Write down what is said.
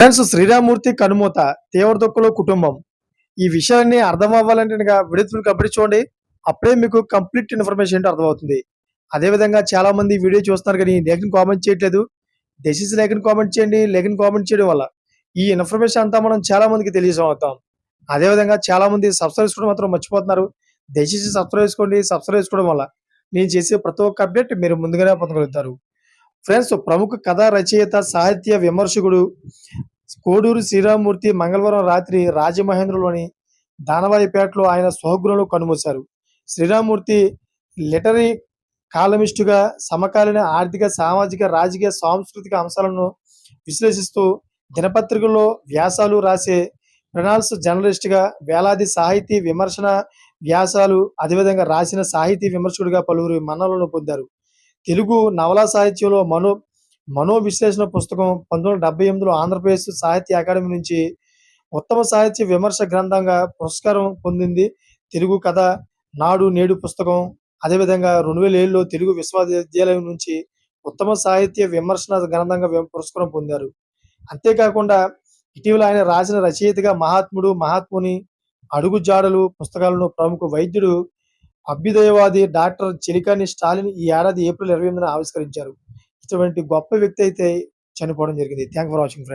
Friends Sriramurthy కనుమూత తీవ్ర కుటుంబం. ఈ విషయాన్ని అర్థం అవ్వాలంటే కనుక విడుదల కంప్లీట్ చూడండి. అప్పుడే మీకు కంప్లీట్ ఇన్ఫర్మేషన్ ఏంటో అర్థమవుతుంది. అదేవిధంగా చాలా మంది వీడియో చూస్తున్నారు కానీ లేఖను కామెంట్ చేయట్లేదు. డెసిస్ లేఖను కామెంట్ చేయండి. లేఖను కామెంట్ చేయడం వల్ల ఈ ఇన్ఫర్మేషన్ అంతా మనం చాలా మందికి తెలియజేస్తాం అదేవిధంగా చాలా మంది సబ్స్క్రైబ్ చేసుకోవడం మాత్రం మర్చిపోతున్నారు. దయచేసి సబ్స్క్రైబ్ చేసుకోండి. సబ్స్క్రైబ్ చేసుకోవడం వల్ల నేను చేసే ప్రతి ఒక్క అప్డేట్ మీరు ముందుగానే పొందగలుగుతారు. ఫ్రెండ్స్ ప్రముఖ కథా రచయిత సాహిత్య విమర్శకుడు కోడూరు శ్రీరామమూర్తి మంగళవారం రాత్రి రాజమహేంద్రలోని దానవాయిపేటలో ఆయన స్వగృహంలో కనుమూశారు. శ్రీరామూర్తి లిటరీ కాలమిస్టుగా సమకాలీన ఆర్థిక సామాజిక రాజకీయ సాంస్కృతిక అంశాలను విశ్లేషిస్తూ దినపత్రికల్లో వ్యాసాలు రాసే ప్రణాల్స్ జర్నలిస్ట్గా వేలాది సాహితీ విమర్శన వ్యాసాలు అదేవిధంగా రాసిన సాహితీ విమర్శకుడిగా పలువురు మన్నలను పొందారు. తెలుగు నవలా సాహిత్యంలో మనో మనో విశ్లేషణ పుస్తకం పంతొమ్మిది వందల డెబ్బై ఎనిమిదిలో ఆంధ్రప్రదేశ్ సాహిత్య అకాడమీ నుంచి ఉత్తమ సాహిత్య విమర్శ గ్రంథంగా పురస్కారం పొందింది. తెలుగు కథ నాడు నేడు పుస్తకం అదేవిధంగా రెండు వేల ఏడులో తెలుగు విశ్వవిద్యాలయం నుంచి ఉత్తమ సాహిత్య విమర్శన గ్రంథంగా పురస్కారం పొందారు. అంతేకాకుండా ఇటీవల ఆయన రాసిన రచయితగా మహాత్ముడు మహాత్ముని అడుగు జాడలు పుస్తకాలను ప్రముఖ వైద్యుడు అభ్యుదయవాది డాక్టర్ చిలికాని స్టాలిన్ ఈ ఏడాది ఏప్రిల్ ఇరవై ఎనిమిదిన ఆవిష్కరించారు. ఇటువంటి గొప్ప వ్యక్తి అయితే చనిపోవడం జరిగింది. Thank for watching friend